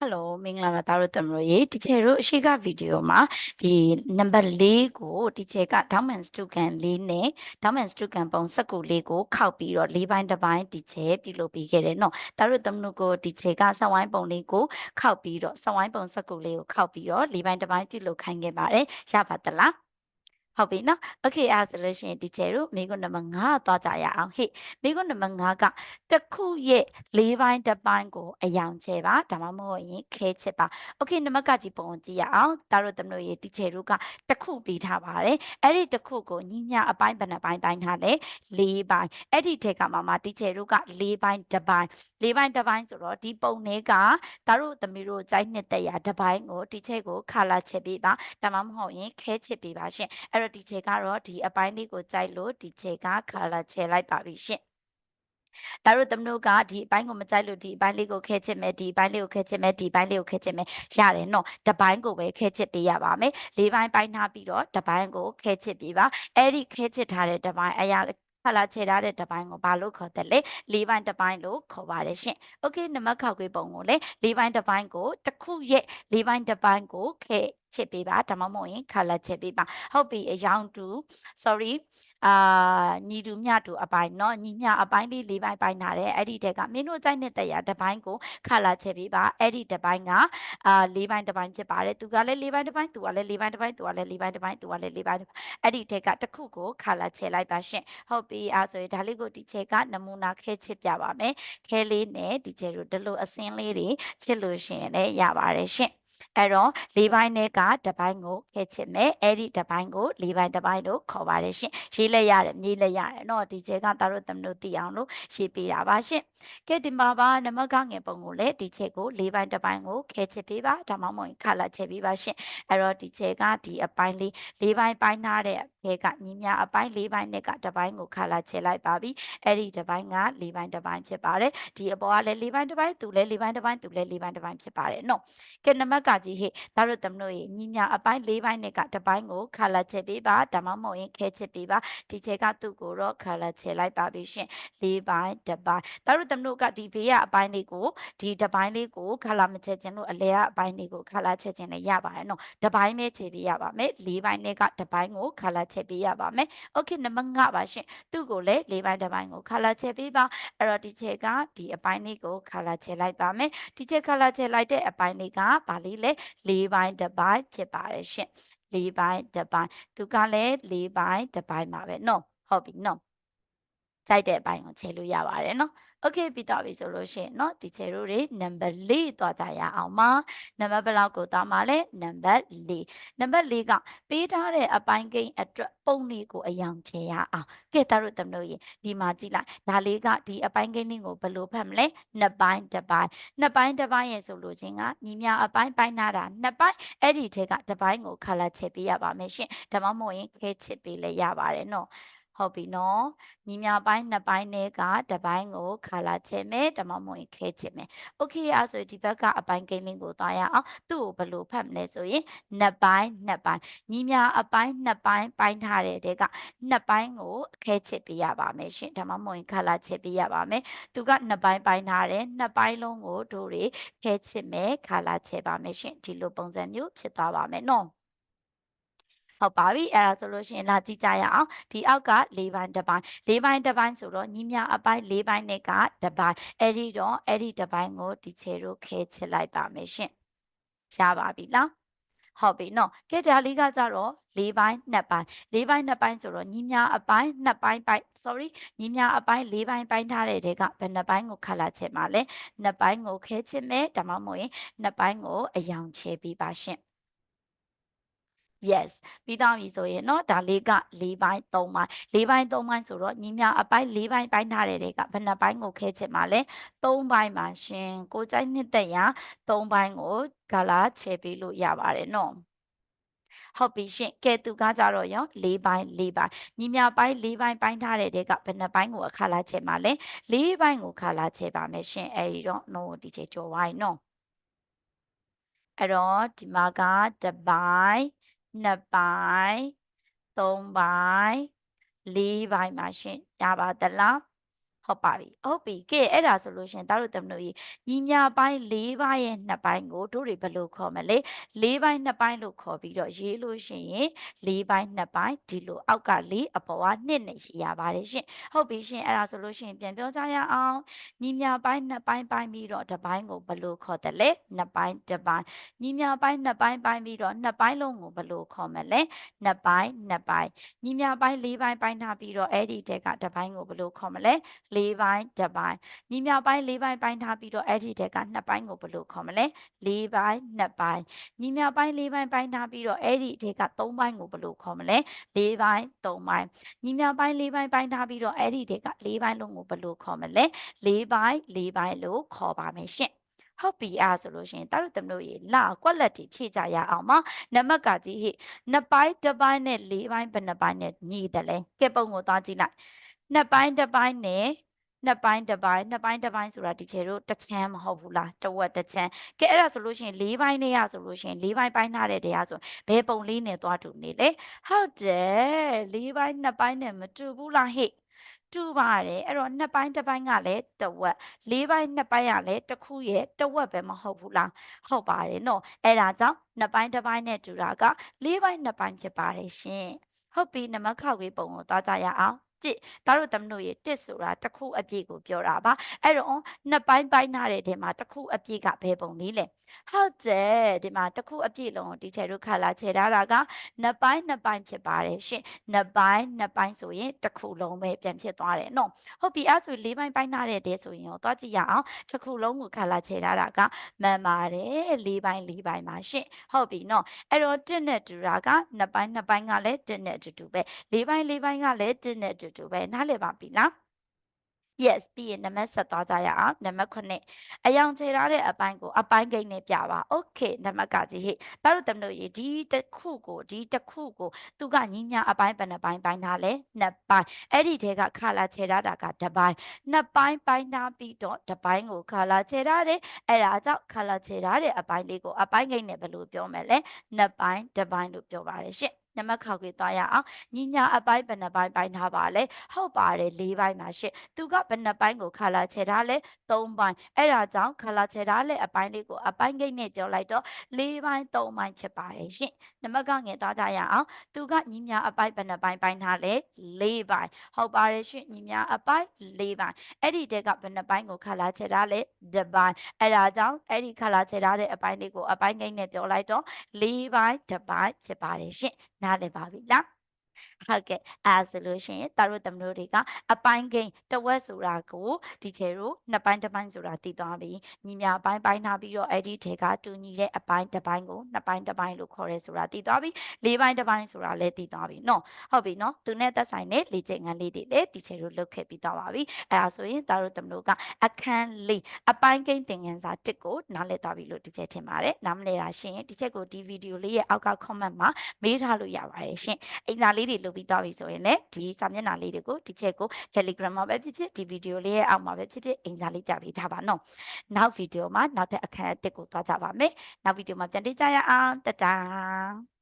ဟယ်လိုမင်္ဂလာပါသားတို့သမီးတို့ရေတီချယ်တို့အရှိကဗီဒီယိုမှာဒီနံပါတ်၄ကိုတီချယ်က Downman Stukan ၄နဲ့ Downman Stukan ပုံစက်ကူလေးကိုခောက်ပြီးတော့၄ပိုင်းတစ်ပိုင်းတီချယ်ပြုလုပ်ပေးခဲ့တယ်နော်သားတို့သမီးတို့ကိုတီချယ်ကစက်ဝိုင်းပုံလေးကိုခောက်ပြီးတော့စက်ဝိုင်းပုံစက်ကူလေးကိုခောက်ပြီးတော့၄ပိုင်းတစ်ပိုင်းပြုလုပ်ခိုင်းခဲ့ပါတယ်ရပါသလား ဟုတ်ပြီနော်โอเคအားဆိုလို့ရှိရင်ဒီကျဲတို့မိကုနံပါတ်5သွားကြရအောင်ဟေ့မိကုနံပါတ်5ကတစ်ခုရဲ့၄ပိုင်းတစ်ပိုင်းကိုအယောင်ချဲပါဒါမှမဟုတ်ရင်ခဲချစ်ပါโอเคနံပါတ်ကကြည့်ပုံကြည့်ရအောင်ဒါတို့သမတို့ရေဒီကျဲတို့ကတစ်ခုပေးထားပါတယ်အဲ့ဒီတစ်ခုကိုညီညာအပိုင်းဘယ်နှပိုင်းပိုင်းထားလဲ၄ပိုင်းအဲ့ဒီထဲကမှမှဒီကျဲတို့က၄ပိုင်းတစ်ပိုင်း၄ပိုင်းတစ်ပိုင်းဆိုတော့ဒီပုံလေးကဒါတို့သမီးတို့ကြိုက်နှစ်သက်ရာတစ်ပိုင်းကိုဒီချက်ကိုခါလာချက်ပေးပါဒါမှမဟုတ်ရင်ခဲချစ်ပေးပါရှင်အဲ့ တော့ဒီချက်ကတော့ဒီအပိုင်းလေးကိုကြိုက်လို့ဒီချက်က color ချဲလိုက်ပါပြီရှင်ဒါတို့သမတို့ကဒီအပိုင်းကိုမကြိုက်လို့ဒီအပိုင်းလေးကိုခဲချစ်မယ်ဒီအပိုင်းလေးကိုခဲချစ်မယ်ဒီအပိုင်းလေးကိုခဲချစ်မယ်ရတယ်နော်တပိုင်းကိုပဲခဲချစ်ပေးရပါမယ်လေးပိုင်းပိုင်းထားပြီးတော့တပိုင်းကိုခဲချစ်ပေးပါအဲ့ဒီခဲချစ်ထားတဲ့တပိုင်းအရာခလာခြေထားတဲ့တပိုင်းကိုဘာလို့ခေါ်တယ်လဲလေးပိုင်းတပိုင်းလို့ခေါ်ပါတယ်ရှင်။ Okay နံပါတ်ခောက်ခွေးပုံကိုလေလေးပိုင်းတပိုင်းကိုတစ်ခုရဲ့လေးပိုင်းတပိုင်းကိုခဲချစ်ပေးပါဒါမှမဟုတ်ရင် color ချစ်ပေးပါဟုတ်ပြီအယောင်တူ sorry အာညီတူမြတူအပိုင်းเนาะညီမြအပိုင်းလေး၄ပိုင်းပိုင်းထားတယ်အဲ့ဒီတက်ကမင်းတို့ကြိုက်တဲ့တရားတစ်ပိုင်းကို color ချစ်ပေးပါအဲ့ဒီတစ်ပိုင်းကအာ၄ပိုင်းတစ်ပိုင်းဖြစ်ပါတယ်သူကလည်း၄ပိုင်းတစ်ပိုင်းသူကလည်း၄ပိုင်းတစ်ပိုင်းသူကလည်း၄ပိုင်းတစ်ပိုင်းသူကလည်း၄ပိုင်းတစ်ပိုင်းအဲ့ဒီတက်ကတစ်ခုကို color ချစ်လိုက်ပါရှင်ဟုတ်ပြီအဲ့ဆိုရင်ဒါလေးကိုဒီချက်ကနမူနာခဲချစ်ပြပါမယ်ခဲလေးနဲ့ဒီချက်တို့ဒီလိုအစင်းလေးတွေချစ်လို့ရှင်လည်းရပါတယ်ရှင် အဲ့တော့၄ပိုင်းနဲ့ကတစ်ပိုင်းကိုခဲချစ်မယ်အဲ့ဒီတစ်ပိုင်းကို၄ပိုင်းတစ်ပိုင်းလို့ခေါ်ပါတယ်ရှင်ရေးလက်ရတယ်မြေးလက်ရတယ်เนาะဒီချက်ကတာတို့သမတို့သိအောင်လို့ရေးပေးတာပါရှင်ကဲဒီမှာပါနမကငယ်ပုံကိုလည်းဒီချက်ကို၄ပိုင်းတစ်ပိုင်းကိုခဲချစ်ပေးပါဒါမှမဟုတ်ခါလာချက်ပေးပါရှင်အဲ့တော့ဒီချက်ကဒီအပိုင်းလေး၄ပိုင်းပိုင်းထားတဲ့ခဲကညီမြအပိုင်း၄ပိုင်းနဲ့ကတစ်ပိုင်းကိုခါလာချက်လိုက်ပါပြီအဲ့ဒီတစ်ပိုင်းက၄ပိုင်းတစ်ပိုင်းဖြစ်ပါတယ်ဒီအပေါ်ကလည်း၄ပိုင်းတစ်ပိုင်းသူလည်း၄ပိုင်းတစ်ပိုင်းသူလည်း၄ပိုင်းတစ်ပိုင်းဖြစ်ပါတယ်เนาะကဲနမက ကြီးဟေ့ဒါတို့သမတို့ရေညီညာအပိုင်း၄ပိုင်းနဲ့ကတစ်ပိုင်းကိုခါလာချက်ပေးပါဒါမှမဟုတ်ရင်ခဲချက်ပေးပါဒီချက်ကသူ့ကိုတော့ခါလာချက်လိုက်ပါပြီရှင်၄ပိုင်းတစ်ပိုင်းဒါတို့သမတို့ကဒီဘေးကအပိုင်းလေးကိုဒီတစ်ပိုင်းလေးကိုခါလာမချက်ခြင်းလို့အလဲကအပိုင်းလေးကိုခါလာချက်ခြင်းလည်းရပါတယ်နော်တစ်ပိုင်းပဲချက်ပေးရပါမယ်၄ပိုင်းနဲ့ကတစ်ပိုင်းကိုခါလာချက်ပေးရပါမယ်โอเคနံပါတ်5ပါရှင်သူ့ကိုလည်း၄ပိုင်းတစ်ပိုင်းကိုခါလာချက်ပေးပါအဲ့တော့ဒီချက်ကဒီအပိုင်းလေးကိုခါလာချက်လိုက်ပါမယ်ဒီချက်ခါလာချက်လိုက်တဲ့အပိုင်းလေးကဗာလေး လဲ၄ပိုင်းတစ်ပိုင်းဖြစ်ပါတယ်ရှင်၄ပိုင်းတစ်ပိုင်းသူကလည်း၄ပိုင်းတစ်ပိုင်းပါပဲနော်ဟုတ်ပြီနော် ကြိုက်တဲ့အပိုင်းကိုခြေလို့ရပါတယ်နော်โอเคပြီးတော့ပြီဆိုလို့ရှိရင်เนาะဒီချေတို့တွေနံပါတ်4သွားကြရအောင်ပါနံပါတ်ဘယ်လောက်ကိုသွားမှာလဲနံပါတ်4နံပါတ်4ကပေးထားတဲ့အပိုင်းကိန်းအတွက်ပုံလေးကိုအယောင်ချေရအောင်ကဲသားတို့တမလို့ရင်ဒီမှာကြည့်လိုက်ဒါလေးကဒီအပိုင်းကိန်းလေးကိုဘယ်လိုဖတ်မလဲနှစ်ပိုင်းတစ်ပိုင်းနှစ်ပိုင်းတစ်ပိုင်းရဲ့ဆိုလို့ချင်းကညီမြအပိုင်းပိုင်းနာတာနှစ်ပိုင်းအဲ့ဒီထဲကတစ်ပိုင်းကိုခါလာချက်ပေးရပါမယ်ရှင်ဒါမှမဟုတ်ရင်ခဲချစ်ပေးလည်းရပါတယ်နော် ဟုတ်ပြီနော်ညီမြပိုင်းနှစ်ပိုင်းနဲ့ကတစ်ပိုင်းကိုခါလာချင်မယ်ဒါမှမဟုတ်ခဲချင်မယ်โอเคအဲ့ဆိုဒီဘက်ကအပိုင်းကိန်းလေးကိုသွားရအောင်သူ့ကိုဘယ်လိုဖတ်မလဲဆိုရင်နှစ်ပိုင်းနှစ်ပိုင်းညီမြအပိုင်းနှစ်ပိုင်းပိုင်းထားတဲ့တဲကနှစ်ပိုင်းကိုခဲချစ်ပေးရပါမယ်ရှင်ဒါမှမဟုတ်ခါလာချစ်ပေးရပါမယ်သူကနှစ်ပိုင်းပိုင်းထားတယ်နှစ်ပိုင်းလုံးကိုတို့တွေခဲချစ်မယ်ခါလာချစ်ပါမယ်ရှင်ဒီလိုပုံစံမျိုးဖြစ်သွားပါမယ်နော် ဟုတ်ပါပြီအဲ့ဒါဆိုလို့ရှိရင်လာကြည့်ကြရအောင်ဒီအောက်က၄ပိုင်းတစ်ပိုင်း၄ပိုင်းတစ်ပိုင်းဆိုတော့ညီမြအပိုင်း၄ပိုင်းနဲ့ကတစ်ပိုင်းအဲ့ဒီတော့အဲ့ဒီတစ်ပိုင်းကိုဒီချေတို့ခဲချစ်လိုက်ပါမယ်ရှင်ရပါပြီလားဟုတ်ပြီနော်ကဲဒါလေးကကြတော့၄ပိုင်းနှစ်ပိုင်း၄ပိုင်းနှစ်ပိုင်းဆိုတော့ညီမြအပိုင်းနှစ်ပိုင်းပိုင်း sorry ညီမြအပိုင်း၄ပိုင်းပိုင်းထားတဲ့တဲကဘယ်နှစ်ပိုင်းကိုခတ်လာချင်ပါလဲနှစ်ပိုင်းကိုခဲချစ်မယ်ဒါမှမဟုတ်ရင်နှစ်ပိုင်းကိုအယောင်ချဲပြီးပါရှင် yes ပြီးတော့ပြီဆိုရင်เนาะဒါလေးက၄ပိုင်း၃ပိုင်း၄ပိုင်း၃ပိုင်းဆိုတော့ညီမအပိုင်း၄ပိုင်းပိုင်းထားတဲ့တွေကဘယ်နှပိုင်းကိုခဲချင်ပါလဲ၃ပိုင်းပါရှင်ကိုကြိုက်နှစ်သက်ရ၃ပိုင်းကိုဂလာချဲပေးလို့ရပါတယ်เนาะဟုတ်ပြီရှင်ကဲသူကကြတော့ရော၄ပိုင်း၄ပိုင်းညီမပိုင်း၄ပိုင်းပိုင်းထားတဲ့တဲကဘယ်နှပိုင်းကိုအခါလာချဲပါလဲ၄ပိုင်းကိုခါလာချဲပါမယ်ရှင်အဲဒီတော့ no ဒီချေကြော်ဝိုင်းနော်အဲ့တော့ဒီမှာကတပိုင်း နှစ်ပိုင်းသုံးပိုင်းလေးပိုင်းပါရှင်ရပါသလား ဟုတ်ပါပြီဟုတ်ပြီကဲအဲ့ဒါဆိုလို့ရှရင်သားတို့တမလို့ကြီးညီညာပိုင်း၄ပိုင်းရဲ့နှစ်ပိုင်းကိုတို့တွေဘယ်လိုခေါ်မလဲ၄ပိုင်းနှစ်ပိုင်းလို့ခေါ်ပြီးတော့ရေးလို့ရှိရင်၄ပိုင်းနှစ်ပိုင်းဒီလိုအောက်က၄အပေါ်ကနှစ်နဲ့ရှိရပါတယ်ရှင်ဟုတ်ပြီရှင်အဲ့ဒါဆိုလို့ရှိရင်ပြန်ပြောကြရအောင်ညီညာပိုင်းနှစ်ပိုင်းပိုင်းပြီးတော့တစ်ပိုင်းကိုဘယ်လိုခေါ်တယ်လဲနှစ်ပိုင်းတစ်ပိုင်းညီညာပိုင်းနှစ်ပိုင်းပိုင်းပြီးတော့နှစ်ပိုင်းလုံးကိုဘယ်လိုခေါ်မလဲနှစ်ပိုင်းနှစ်ပိုင်းညီညာပိုင်း၄ပိုင်းပိုင်းထားပြီးတော့အဲ့ဒီတက်ကတစ်ပိုင်းကိုဘယ်လိုခေါ်မလဲ၄ပိုင်းတစ်ပိုင်းညီညာပိုင်း၄ပိုင်းပိုင်းထားပြီးတော့အဲ့ဒီတက်ကနှစ်ပိုင်းကိုဘယ်လိုခေါ်မလဲ၄ပိုင်းနှစ်ပိုင်းညီညာပိုင်း၄ပိုင်းပိုင်းထားပြီးတော့အဲ့ဒီတက်က၃ပိုင်းကိုဘယ်လိုခေါ်မလဲ၄ပိုင်း၃ပိုင်းညီညာပိုင်း၄ပိုင်းပိုင်းထားပြီးတော့အဲ့ဒီတက်က၄ပိုင်းလုံးကိုဘယ်လိုခေါ်မလဲ၄ပိုင်း၄ပိုင်းလို့ခေါ်ပါမယ်ရှင့်ဟုတ်ပြီအားဆိုလို့ရှိရင်တာတို့တမလို့ရေလာကွက်လက်တွေဖြည့်ကြရအောင်မနံပါတ်ကကြီးဟိနှစ်ပိုင်းတစ်ပိုင်းနဲ့၄ပိုင်းဘယ်နှပိုင်းနဲ့ညီတယ်လဲကဲပုံကိုသွားကြည့်လိုက်နှစ်ပိုင်းတစ်ပိုင်းနဲ့ နှစ်ပိုင်းတစ်ပိုင်းနှစ်ပိုင်းတစ်ပိုင်းဆိုတာဒီချေတို့တစ်ချမ်းမဟုတ်ဘူးလားတဝက်တစ်ချမ်းကဲအဲ့ဒါဆိုလို့ရှိရင်၄ပိုင်းနဲ့ရဆိုလို့ရှိရင်၄ပိုင်းပိုင်းထားတဲ့တရားဆိုဘယ်ပုံလေးနဲ့သွားတူနေလဲဟုတ်တယ်၄ပိုင်းနှစ်ပိုင်းနဲ့မတူဘူးလားဟိတူပါတယ်အဲ့တော့နှစ်ပိုင်းတစ်ပိုင်းကလည်းတဝက်၄ပိုင်းနှစ်ပိုင်းကလည်းတစ်ခုရဲ့တဝက်ပဲမဟုတ်ဘူးလားဟုတ်ပါတယ်နော်အဲ့ဒါကြောင့်နှစ်ပိုင်းတစ်ပိုင်းနဲ့တူတာက၄ပိုင်းနှစ်ပိုင်းဖြစ်ပါတယ်ရှင်ဟုတ်ပြီနမခောက်ဝေးပုံကိုသွားကြရအောင် ကြည့်ဒါတို့သမတို့ရေတစ်ဆိုတာတစ်ခုအပြည့်ကိုပြောတာပါအဲ့တော့နှစ်ပိုင်းပိုင်းထားတဲ့ထဲမှာတစ်ခုအပြည့်ကဘယ်ပုံလေးလဲဟုတ်တယ်ဒီမှာတစ်ခုအပြည့်လုံးကိုဒီချေတို့ခါလာချေထားတာကနှစ်ပိုင်းနှစ်ပိုင်းဖြစ်ပါတယ်ရှင်နှစ်ပိုင်းနှစ်ပိုင်းဆိုရင်တစ်ခုလုံးပဲပြန်ဖြစ်သွားတယ်နော်ဟုတ်ပြီအဲ့ဆိုလေးပိုင်းပိုင်းထားတဲ့တဲဆိုရင်ရောသွားကြည့်ရအောင်တစ်ခုလုံးကိုခါလာချေထားတာကမှန်ပါတယ်လေးပိုင်းလေးပိုင်းပါရှင်ဟုတ်ပြီနော်အဲ့တော့တစ်နဲ့တူတာကနှစ်ပိုင်းနှစ်ပိုင်းကလည်းတစ်နဲ့အတူတူပဲလေးပိုင်းလေးပိုင်းကလည်းတစ်နဲ့အတူတူပဲနားလည်ပါပြီလား yes ပြီးရင်နံပါတ်ဆက်သွားကြရအောင်နံပါတ်9အယောင်ခြေထားတဲ့အပိုင်းကိုအပိုင်းကိန်းနဲ့ပြပါ okay နံပါတ်ကကြီးဟိတာတို့တမလို့ရေဒီတစ်ခုကိုဒီတစ်ခုကိုသူကညီညာအပိုင်းဘယ်နှပိုင်းပိုင်းထားလဲနှစ်ပိုင်းအဲ့ဒီထဲကခါလာခြေထားတာကတစ်ပိုင်းနှစ်ပိုင်းပိုင်းထားပြီးတော့တစ်ပိုင်းကိုခါလာခြေထားတယ်အဲ့ဒါကြောင့်ခါလာခြေထားတဲ့အပိုင်းလေးကိုအပိုင်းကိန်းနဲ့ဘယ်လိုပြောမလဲနှစ်ပိုင်းတစ်ပိုင်းလို့ပြောပါတယ်ရှင့် နံပါတ်ခေါက်ကြီးသွားရအောင်ညီညာအပိုင်းဘယ်နှပိုင်းပိုင်းထားပါလဲဟုတ်ပါတယ်၄ပိုင်းပါရှင့်သူကဘယ်နှပိုင်းကိုခါလာချေထားလဲ၃ပိုင်းအဲ့ဒါကြောင့်ခါလာချေထားတဲ့အပိုင်းလေးကိုအပိုင်းကိတ်နဲ့ပြောလိုက်တော့၄ပိုင်း၃ပိုင်းဖြစ်ပါတယ်ရှင့်နံပါတ်ကငယ်သွားကြရအောင်သူကညီညာအပိုင်းဘယ်နှပိုင်းပိုင်းထားလဲ၄ပိုင်းဟုတ်ပါတယ်ရှင့်ညီညာအပိုင်း၄ပိုင်းအဲ့ဒီတဲကဘယ်နှပိုင်းကိုခါလာချေထားလဲတစ်ပိုင်းအဲ့ဒါကြောင့်အဲ့ဒီခါလာချေထားတဲ့အပိုင်းလေးကိုအပိုင်းကိတ်နဲ့ပြောလိုက်တော့၄ပိုင်းတစ်ပိုင်းဖြစ်ပါတယ်ရှင့်နားလည်ပါပြီလား ဟုတ်ကဲ့အဲဆိုလို့ရှိရင်တာတို့သမတို့တွေကအပိုင်းကိန်းတဝက်ဆိုတာကိုဒီချေတို့နှစ်ပိုင်းတစ်ပိုင်းဆိုတာသိသွားပြီညီမြအပိုင်းပိုင်းထားပြီးတော့အဲ့ဒီထဲကတူညီတဲ့အပိုင်းတစ်ပိုင်းကိုနှစ်ပိုင်းတစ်ပိုင်းလို့ခေါ်ရဲဆိုတာသိသွားပြီလေးပိုင်းတစ်ပိုင်းဆိုတာလည်းသိသွားပြီနော်ဟုတ်ပြီနော်သူနဲ့သက်ဆိုင်တဲ့လေ့ကျင့်ခန်းလေးတွေလည်းဒီချေတို့လုပ်ခဲ့ပြီးသွားပါပြီအဲဒါဆိုရင်တာတို့သမတို့ကအခန်းလေးအပိုင်းကိန်းသင်ခန်းစာတစ်ကိုနားလည်သွားပြီလို့ဒီချေထင်ပါတယ်နားမလည်တာရှင်ဒီချက်ကိုဒီဗီဒီယိုလေးရဲ့အောက်က comment မှာမေးထားလို့ရပါတယ်ရှင်အင်္ဂါလေးတွေလုပ်ပြီးသွားပြီဆိုရင်လည်းဒီစာမျက်နှာလေးတွေကိုဒီချက်ကို Telegram မှာပဲဖြစ်ဖြစ်ဒီဗီဒီယိုလေးရဲ့အောက်မှာပဲဖြစ်ဖြစ်အင်္ဂါလေးပြပေးထားပါနော်နောက်ဗီဒီယိုမှာနောက်ထပ်အခန်းအသစ်ကိုသွားကြပါမယ်နောက်ဗီဒီယိုမှာပြန်တွေ့ကြရအောင်တတား